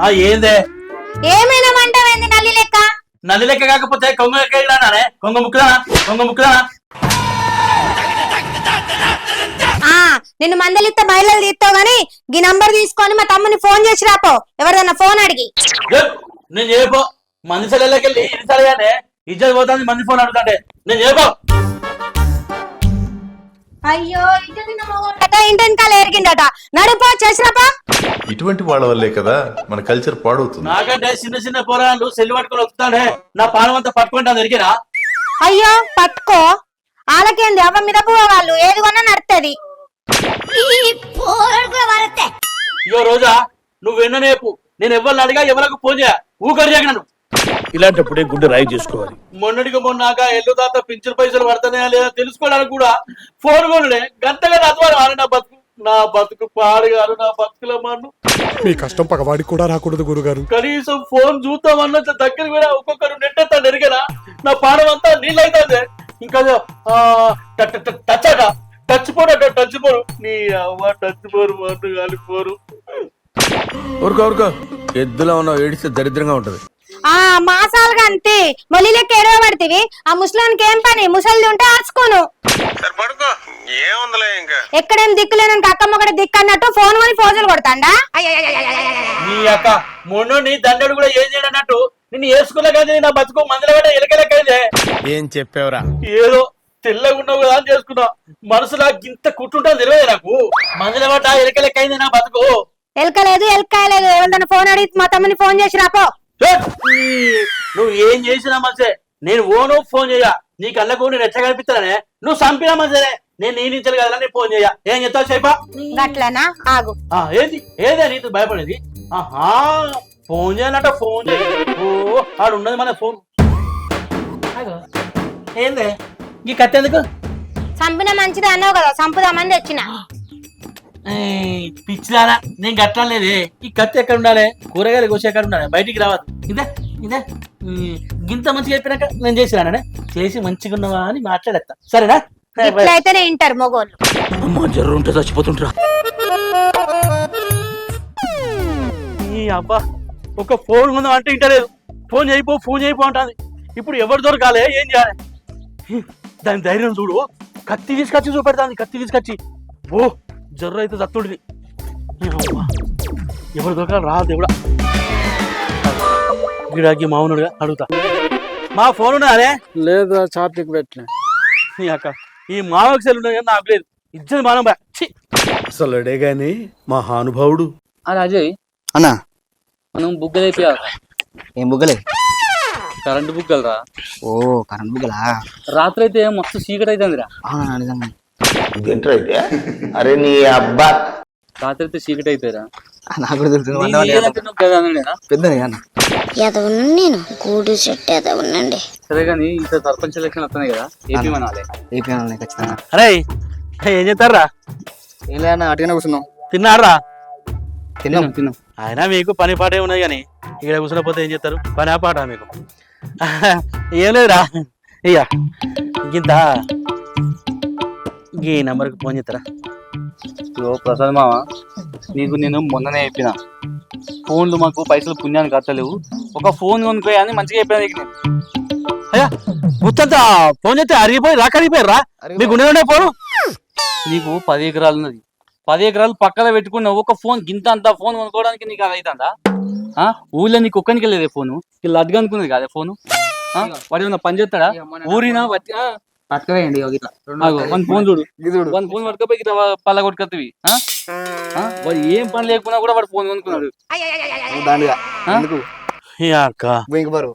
ఆ ఏందే? ఏమైనా మంటమైంది నల్లి లెక్క? నల్లి లెక్క కాకపోతే కొంగ లెక్క ఇలానే కొంగ ముక్కుదానా కొంగ ముక్కుదానా ఆ నిన్ను మందలిస్తే బయలు తీస్తావు గాని ఈ నంబర్ తీసుకొని మా తమ్ముని ఫోన్ చేసి రాపో. ఎవరిదన్నా ఫోన్ అడిగి. నేను చేయపో మంది సెలవులకి వెళ్ళి ఎన్నిసార్లుగానే ఇజ్జత్ పోతుంది మంది ఫోన్ అడుగుతాంటే. నేను చేయపో అయ్యో ఇంటెనకాల ఎరిగిందట నడుపో చేసిరాపా ఇటువంటి వాళ్ళ వల్లే కదా మన కల్చర్ పాడవుతుంది. నాకంటే చిన్న చిన్న పోరాళ్ళు సెల్లు పట్టుకొని వస్తాడే నా పానం అంతా పట్టుకుంటాను దొరికినా అయ్యో పట్టుకో. ఆలకేంది? అవ్వ మీద వాళ్ళు. ఏది కొన్నా నడుతుంది ఇగో రోజా నువ్వు విన్ననేపు నేను ఎవరిని అడిగా ఎవరికి ఫోన్ చేయ. ఊకరి నన్ను ఇలాంటప్పుడే గుండె రాయి చేసుకోవాలి. మొన్నటికి మొన్నాక ఎల్లు తాత పింఛన్ పైసలు పడుతున్నాయా లేదా తెలుసుకోవడానికి కూడా ఫోన్ కొనుడే గంటగా అద్వారం నా బతుకు. నా బతుకు పాడుగారు నా బతుకుల మన్ను. మీ కష్టం పగవాడికి కూడా రాకూడదు గురుగారు. కనీసం ఫోన్ చూద్దామన్న దగ్గర కూడా ఒక్కొక్కరు నెట్టేస్తాను ఎరిగనా నా పాడం అంతా నీళ్ళు అవుతుంది ఇంకా టచ్ అట టచ్ పోరు అట టచ్ పోరు నీ అవ్వ టచ్ పోరు మన్ను కాలిపోరు. ఊరుకో ఊరుకో. ఎద్దులో ఉన్న ఏడిస్తే దరిద్రంగా ఉంటది. ఆ మాసాలుగా అంతే. మొలి లెక్క ఎడవ పడితివి? ఆ ముసలానికి ఏం పని? ముసలిది ఉంటే ఆచుకోను ఎక్కడేం దిక్కులేనని అక్కమ్మ కూడా దిక్కు అన్నట్టు ఫోన్ కొని ఫోజులు కొడతాండా నీ అక్క మొన్న నీ దండడు కూడా ఏం చేయడు అన్నట్టు నిన్ను వేసుకున్నా కానీ నా బతుకు మందుల పడ్డ ఎలకెలకైందే ఏం చెప్పావురా ఏదో తెల్లగా ఉన్నావు కదా అని చేసుకున్నా మనసులో గింత కుట్టుంటా తెలియదు నాకు మందుల పడ్డ ఎలకెలకైంది నా బతుకు ఎలకలేదు ఎలకాయలేదు ఎవరిదన్నా ఫోన్ అడిగి మా తమ్ముని ఫోన్ చేసి రాపో! నువ్వు ఏం చేసినా మంచిదే నేను ఓనో ఫోన్ చేయ. నీ కళ్ళకు నేను ఎట్లా కనిపిస్తానే నువ్వు చంపినా మంచిదే నేను నీ నుంచి కదా నేను ఫోన్ చేయ. ఏం చెప్తావు చెప్పా? గట్లనా? ఆగు. ఆ, ఏది? ఏదే నీతో భయపడేది? ఆహా ఫోన్ చేయాలంట ఫోన్ చేయ. ఓ ఆడు ఉన్నది మన ఫోన్. ఆగు. ఏందే? ఈ కత్తి ఎందుకు? చంపిన మంచిది అన్నావు కదా చంపుదామని తెచ్చిన. పిచ్చిదానా నేను కట్టలేదే ఈ కత్తి ఎక్కడ ఉండాలి? కూరగాయలు కోసి ఎక్కడ ఉండాలి? బయటికి రావద్దు ఇదే ఇదే. గింత మంచిగా చెప్పినాక నేను చేసినానే చేసి మంచిగా ఉన్నావా అని మాట్లాడేస్తా సరేనా. ఇట్లయితేనే వింటారు మొగోళ్ళు. అమ్మ జర్రు ఉంటే చచ్చిపోతుంటరా ఈ అబ్బా ఒక ఫోన్ ఉందా అంటే ఇంటలేదు. ఫోన్ చేయిపో ఫోన్ చేయిపో అంటుంది. ఇప్పుడు ఎవరు దొరకాలి? ఏం చేయాలి? దాని ధైర్యం చూడు. కత్తి తీసుకొచ్చి చూపెడతాంది కత్తి తీసుకొచ్చి. ఓ జర్ర అయితే అబ్బా. ఎవరు దొరకాలి రా దేవుడా. గిడాకి మామూలుగా అడుగుతా. మా ఫోన్ ఉన్నారే లేదు చార్జింగ్ పెట్టిన. నీ అక్క ఈ మామకు సెల్ ఉన్నది కానీ నాకు లేదు. ఇచ్చేది మానం బా ఛీ! అసలుడే గాని మా హానుభావుడు అజయ్ అన్నా. మనం బుగ్గలు ఏం బుగ్గలే? కరెంటు బుగ్గలు రా ఓ కరెంట్ బుగ్గలా? రాత్రి అయితే మస్తు చీకటి అవుతుందిరా ఇదేంటైతే అరే నీ అబ్బా. రాత్రి అయితే చీకటి అవుతాయిరా నాకు కూడా తెలుసు నీ ఏదంటే నువ్వు కదా అన్నాడేనా? పెద్దనే అన్న. ఎదవను నేను. గూడు చెట్టు ఎదవనండి. సరే కానీ ఇంత సర్పంచ్ ఎలక్షన్ వస్తున్నాయి కదా? ఏపీ మనాలి ఏపీ అన్న ఖచ్చితంగా. అరే ఏం చేస్తారా ఏం లేదన్న అటుగానే కూర్చున్నాం. తిన్నారా తిన్నాం. తిన్నాం అయినా మీకు పని పాటే ఉన్నది కానీ ఇక్కడ కూర్చున్నపోతే ఏం చేస్తారు? పని ఆ పాట మీకు. ఏం లేదురా. ఇక ఇంత ఈ నెంబర్కి ఫోన్ చేస్తారా ఇగో ప్రసాద్ మామ నీకు నేను మొన్ననే చెప్పిన. ఫోన్లు మాకు పైసలు పుణ్యానికి కట్టలేవు. ఒక ఫోన్ కొనుక్కోయా అని మంచిగా చెప్పాను నీకు నేను. అయ్యా ముచ్చంతా ఫోన్ చేస్తే అరిగిపోయి రాకరిగిపోయారా మీకు ఉండే ఉండే ఫోను? నీకు పది ఎకరాలు ఉన్నది. పది ఎకరాలు పక్కన పెట్టుకున్నావు. ఒక ఫోన్ గింత అంత ఫోన్ కొనుక్కోవడానికి నీకు అది అవుతుందా ఆ? ఊళ్ళో నీకు ఒక్కనికి లేదే ఫోను. ఇలా అడ్గా అనుకున్నది కాదే ఫోను? వాడు ఏమన్నా పని చేస్తాడా? ఊరినా ఆ? పట్టుకోవేయండి ఇట్లా వన్ ఫోన్ చూడు. వన్ ఫోన్ పట్టుకపోయి ఇట్లా పల్ల కొట్టుకొత్తవి వాడు ఏం పని లేకున్నా కూడా వాడు ఫోన్ కొనుక్కున్నాడు.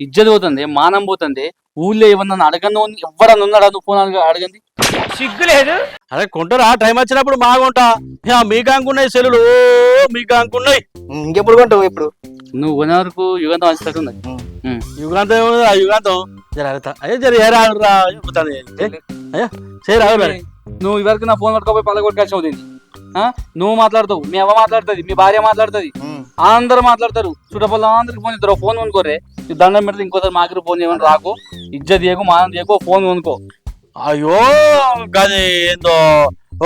ఇజ్జత్ పోతుంది మానం పోతుంది ఊళ్ళో ఏమన్నా అడగను ఎవరన్నా ఉన్నాడా నువ్వు ఫోన్ అడగ- అడగండి అరే కొంటారా టైం వచ్చినప్పుడు బాగుంటా మీకు అనుకున్నాయి సెల్లులు మీకు అనుకున్నాయి ఇంకెప్పుడు కొంటావు ఇప్పుడు నువ్వు కొనే వరకు యుగంతం వచ్చేటట్టు. యుగాంతం యుగాంతం జర అడుగుతా అయ్యో జర ఏ రాదురా చెబుతాను అయ్యా సరే రాదు మరి? నువ్వు ఇవరకు నా ఫోన్ పట్టుకోపోయి దీన్ని. ఆ? నువ్వు మాట్లాడతావు మీ అవ్వ మాట్లాడుతుంది మీ భార్య మాట్లాడుతుంది. అందరు మాట్లాడతారు. చుట్టపల్ల అందరికి ఫోన్ ఇద్దరు ఫోన్ కొనుక్కోరే ఈ దండం పెడితే ఇంకోసారి మాకు ఫోన్ చేయమని రాకు. ఇజ్జత్ చేయకు మానం చేయకు ఫోన్ కొనుక్కో. అయ్యో గది ఏందో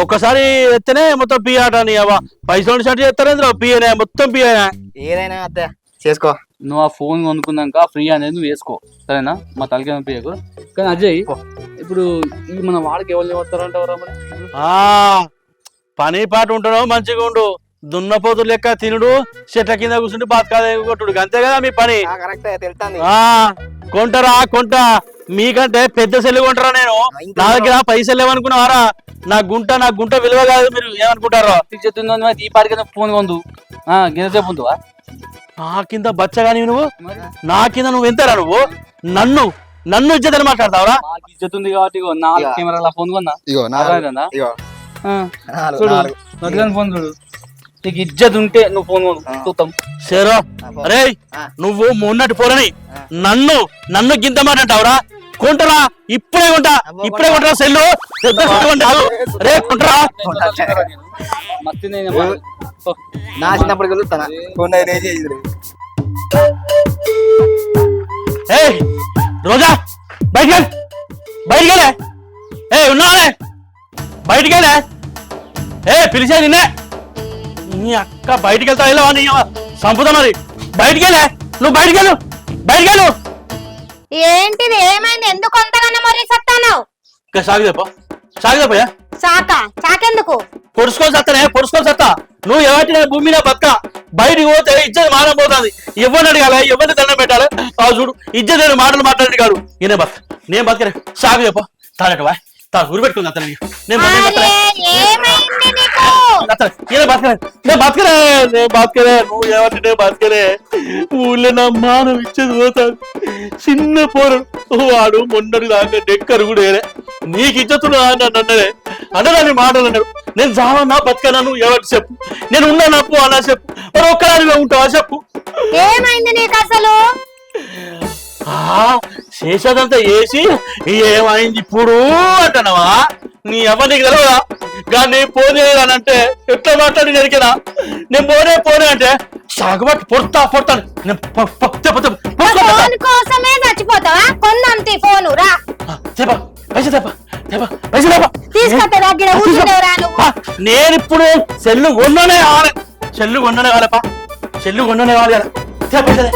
ఒక్కసారి ఎత్తనే మొత్తం పీ ఆట నీ అవ్వ. పైసలు స్టార్ట్ చేస్తారేంద్ర? పియనే మొత్తం పియనే ఏదైనా అత్తే చేసుకో. నువ్వు ఆ ఫోన్ కొనుక్కున్నాక ఫ్రీ అనేది నువ్వు వేసుకో సరేనా? మా తలకి పియకు కానీ అజయ్ ఇప్పుడు ఈ మన వాడికి ఎవరు వస్తారంటావరా మరి? ఆ పని పాట ఉంటాడో మంచిగా ఉండు. దున్నపోతు లెక్క తినుడు చెట్ల కింద కూర్చుంటే బతకాలే కొట్టుడు. అంతే కదా మీ పని? ఆ కొంటరా కొంట. మీకంటే పెద్ద సెల్లు కొంటరా నేను? నా దగ్గర పైసలు లేవనుకున్నావారా? నా గుంట నా గుంట విలువ కాదు మీరు ఏమనుకుంటారో? చెప్తుంది ఈ పాటికి ఫోన్ కొందు. సేపు ఉందా నా కింద బచ్చగాని నువ్వు? నా కింద నువ్వు ఎంతరా నువ్వు? నన్ను నన్ను ఇచ్చేదని మాట్లాడతావరా? నాకు ఇజ్జత్ ఉంది కాబట్టి ఇగో నాలుగు. కెమెరాల ఫోన్ కొన్నా. ఇగో చూడు. ఫోన్ చూడు. నీకు ఇజ్జత్ ఉంటే నువ్వు ఫోన్ చూద్దాం. సరే. అరే. నువ్వు మొన్నటి పోరని. నన్ను నన్ను గింత మాట అంటావురా కొంటరా? ఇప్పుడే కొంటా. ఇప్పుడే కొంటా. కొంటరా సెల్లు? రే కొంటరా? మత్తి నేను పో. నా చిన్నప్పుడు కలుగుతానా ఫోన్ అయితే చేసి ఏ రోజా బయటికి వెళ్ళు. బయటికి వెళ్ళే ఏ ఉన్నావే బయటికి ఏ పిలిచే నిన్నే నీ అక్క బయటికి వెళ్తా వెళ్ళవా నీ సంపుతా మరి బయటికి వెళ్ళే నువ్వు బయటికి వెళ్ళు బయటికి వెళ్ళు ఏంటిది ఏమైంది ఎందుకు అంతగానో మరి సత్తాను ఇంకా సాగు చెప్ప సాగు చెప్పయ్యా సాక సాకెందుకు పొడుచుకొని సత్తనే పొడుచుకొని సత్తా. నువ్వు ఎవరి భూమి మీద బతక బయటికి పోతే ఇజ్జత్ మానం పోతుంది. ఎవరిని అడగాలి? ఎవరిని దండం పెట్టాలి? ఆ చూడు ఇజ్జత్ నేను మాటలు మాట్లాడి కాదు. నేనే నేను బతకలే సాగు చెప్ప. తా గురి పెట్టుకుంది అతని నేను. అతను, నేను. బతకలే నేను. బతకలే నువ్వు ఎవరి నేను బతకలే ఊళ్ళో నా మానం ఇచ్చేది పోతాడు. చిన్న పోరడు. వాడు మొన్నటి దాకా డెక్కరు కూడా వేరే. నీకు ఇజ్జతులు నన్ను అన్నదే. అన్నదాని మాటలు అన్నాడు నేను జావన్నా బతకనా నువ్వు ఎవరికి చెప్పు? నేను ఉన్నా పో అన్నా చెప్పు? మరి ఒక్కదానిగా ఉంటావా చెప్పు? ఏమైంది నీకు అసలు? ఆ చేసేదంతా వేసి ఏమైంది ఇప్పుడు అంటున్నావా? నీ ఎవరికి తెలియదా కానీ పోనీ అని అంటే ఎట్లా మాట్లాడి నరికినా నేను పోనే పోనే అంటే సాగుబట్టి పొడతా పొడతాను నేను ప- ప- పట్టుకో, పట్టుకో. ఫోన్ కోసమే చచ్చిపోతావా? కొందంతి ఫోను రా. ఆ, తెప్ప, పైసలు తెప్ప, తెప్ప, పైసలు తెప్ప. నువ్వు? నేను ఇప్పుడు సెల్లు కొన్ననే కావాలి. సెల్లు కొన్ననే కావాలప్ప సెల్లు కొన్ననే కావాలి కదా. పైసలే.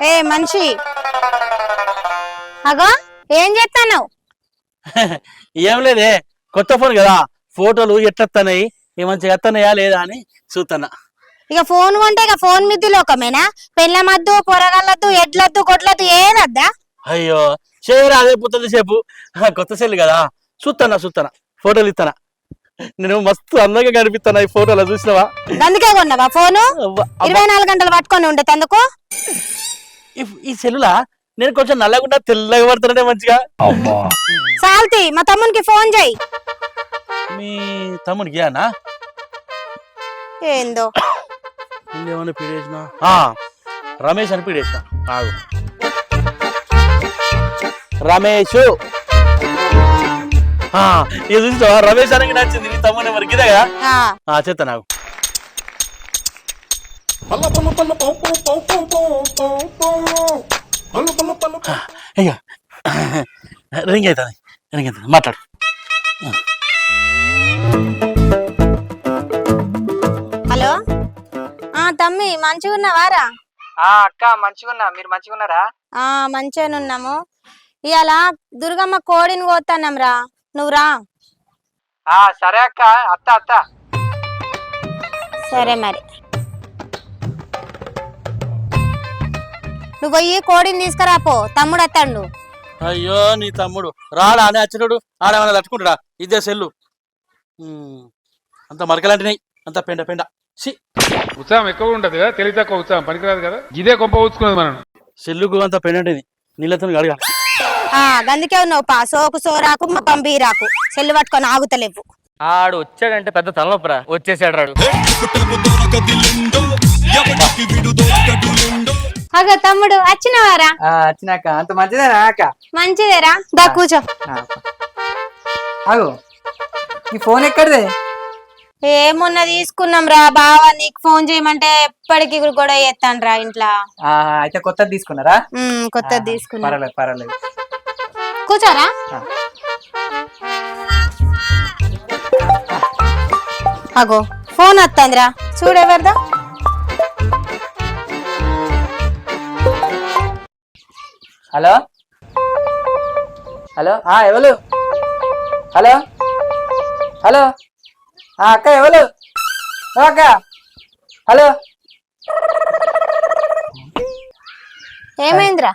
ఏ మనిషి. అగో ఏం చేస్తాను ఏం లేదే కొత్త ఫోన్ కదా. ఫోటోలు ఎట్లొస్తున్నాయి ఏ మంచిగా ఎత్తన్నాయా లేదా అని చూస్తున్నా ఇక ఫోన్ కొంటే ఇక ఫోన్ మిద్ది లోకమేనా? పెళ్ళమద్దు పొరగల్లద్దు ఎడ్లద్దు కొట్లద్దు ఏదద్దా? అయ్యో చేయరా అదే పుత్తది సేపు కొత్త సెల్ కదా. చూస్తానా చూస్తానా ఫోటోలు ఇస్తానా నేను మస్తు అందంగా కనిపిస్తాను ఈ ఫోటోలో చూసినావా? అందుకే కొన్నావా ఫోను. ఇరవై నాలుగు గంటలు పట్టుకొని ఉండే అందుకు ఈ- ఈ సెల్లులా నేను కొంచెం నల్లగుండా తెల్లగా పడుతున్నానే మంచిగా. సాల్తి మా తమ్మునికి ఫోన్ చేయి. మీ తమ్ముడికి అన్నా ఏందో? ఏమన్నా పీడేసిన రమేష్ అని పీడేసిన ఆగు. రమేష్. ఇది చూసావా? రమేష్ అనకి నచ్చింది. నీ తమ్ముడు కదా? ఆ, ఆ, చెత్త నాకు. ఇక రింగ్ అవుతుంది రింగ్ అవుతుంది మాట్లాడు హలో? ఆ తమ్మి మంచిగా ఉన్నావారా ఆ అక్క మంచిగున్నా. మీరు మంచిగున్నారా? ఆ మంచిగానే ఉన్నాము ఇవాళ దుర్గమ్మ కోడిని కోతానం రా నువ్వు రా. సరే అక్క అత్త అత్త. సరే మరి. నువ్వు పోయి కోడిని తీసుకురాపో తమ్ముడు అత్తండు. అయ్యో నీ తమ్ముడు. రాడా అని వచ్చినాడు ఆడేమన్నా తట్టుకుంటాడా? ఇదే సెల్లు. అంత మరకలాంటినాయి అంత పెండ పెండ. సి ఉత్సాహం ఎక్కువ ఉంటది కదా తెలివి తక్కువ ఉత్సాహం. పనికిరాదు కదా? ఇదే కొంప ఊచుకున్నది మనం సెల్లుకు అంత పెండంటిది నీళ్ళతో అడగా ఆ గందుకే ఉన్నావు పా. సోకు సోరాకు మొత్తం బీరాకు. చెల్లు పట్టుకొని ఆగుతలేవు. ఆడు వచ్చాడంటే పెద్ద తలనొప్పరా? వచ్చేసాడు రాడు. అగో తమ్ముడు వచ్చినవారా? వచ్చినాక అంత మంచిదేనా అక్క? మంచిదేరా? దా కూర్చో. అగు ఈ ఫోన్ ఎక్కడిదే? ఏమున్నా తీసుకున్నాం రా బావా నీకు ఫోన్ చేయమంటే ఎప్పటికీ గొడవ చేస్తాను రా ఇంట్లో. అయితే కొత్తది తీసుకున్నారా? కొత్తది తీసుకున్నా. పర్వాలేదు పర్వాలేదు. కూర్చోరా. అగో ఫోన్ వస్తుందిరా చూడెవరిదా హలో? హలో? ఆ ఎవరు? హలో? హలో? ఆ అక్క ఎవరు? అక్క. హలో? ఏమైందిరా?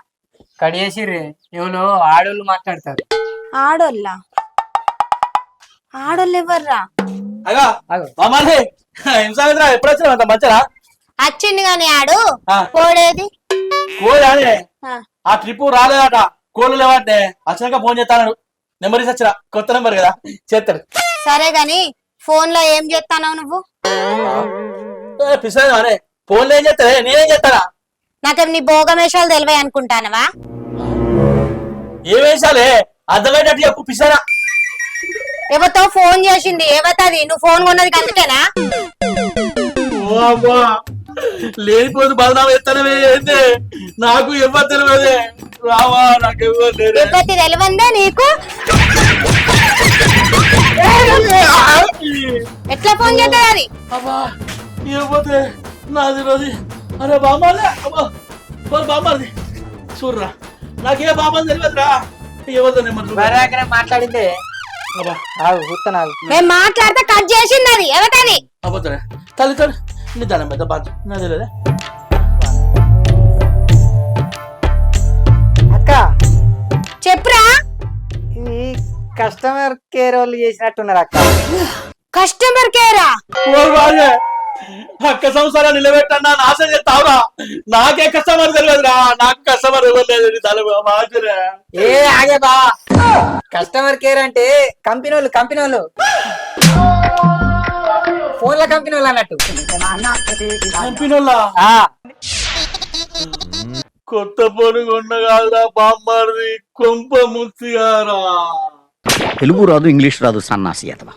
కడియేసిర్రి ఎవరు? ఆడోళ్ళు మాట్లాడతారు. ఆడోళ్ళ? ఆడోళ్ళు ఎవర్రా? అగా అగో. మామాలే ఏం సాగుతురా ఎప్పుడు వచ్చినా అంత మంచిరా వచ్చింది గాని ఆడు. కోడేది? కోడి ఆ. ట్రిప్ రాలేదట. కోళ్ళు లేవట్నే వచ్చినాక ఫోన్ చేస్తాను నెంబర్ ఇచ్చి కొత్త నెంబర్ కదా. చేస్తాడు సరే గాని ఫోన్లో ఏం చేస్తానో నువ్వు? పిసాను అనే ఫోన్లో ఏం చేస్తానే నేనేం చేస్తానా నాకేం నీ భోగమేషాలు తెలివే అనుకుంటానవా? ఏం వేసాలే అర్థమయ్యేటట్టు చెప్పు పిసానా. ఎవరితో ఫోన్ చేసింది? ఏవతది నువ్వు ఫోన్ కొన్నది అందుకేనా? లేనిపోదు బదనాం ఎత్తనవే ఏంది? నాకు ఎవరు తెలియదే. రావా నాకు ఎవరు తెలివందే నీకు? ఎట్లా ఫోన్ అది? అబ్బా ఇవ్వతే నాది రోజు అరే బామ్మాలే అబ్బా బామ్మాది చూడరా నాకే బామ్మని తెలియదురా. ఎవరితో బరాకనే మాట్లాడిందే. అబ్బా. ఆగు మాట్లాడితే కట్ చేసింది అది అబ్బోతరే తల్లి తల్లి నీ దానం పెద్ద బాధ నా తెలియదే అక్క. చెప్పురా. ఈ కస్టమర్ కేర్ వాళ్ళు చేసినట్టున్నారు అక్క. కస్టమర్ కేరా అక్క సంసారాన్ని నిలబెట్టన్నా నాశనం చేస్తావురా నాకే కస్టమర్ తెలియదురా నాకు కస్టమర్ ఎవరు లేదు తల బాగురా ఏ ఆగే బా కస్టమర్ కేర్ అంటే కంపెనీ వాళ్ళు కంపెనీ వాళ్ళు ఫోన్ల కంపెనీ వాళ్ళు అన్నట్టు. కంపెనీలా? ఆ, కొత్త పొను కొన్నగారా బామ్మారిది కొంప ముత్తిగారా? తెలుగు రాదు ఇంగ్లీష్ రాదు సన్నాసి అతవా.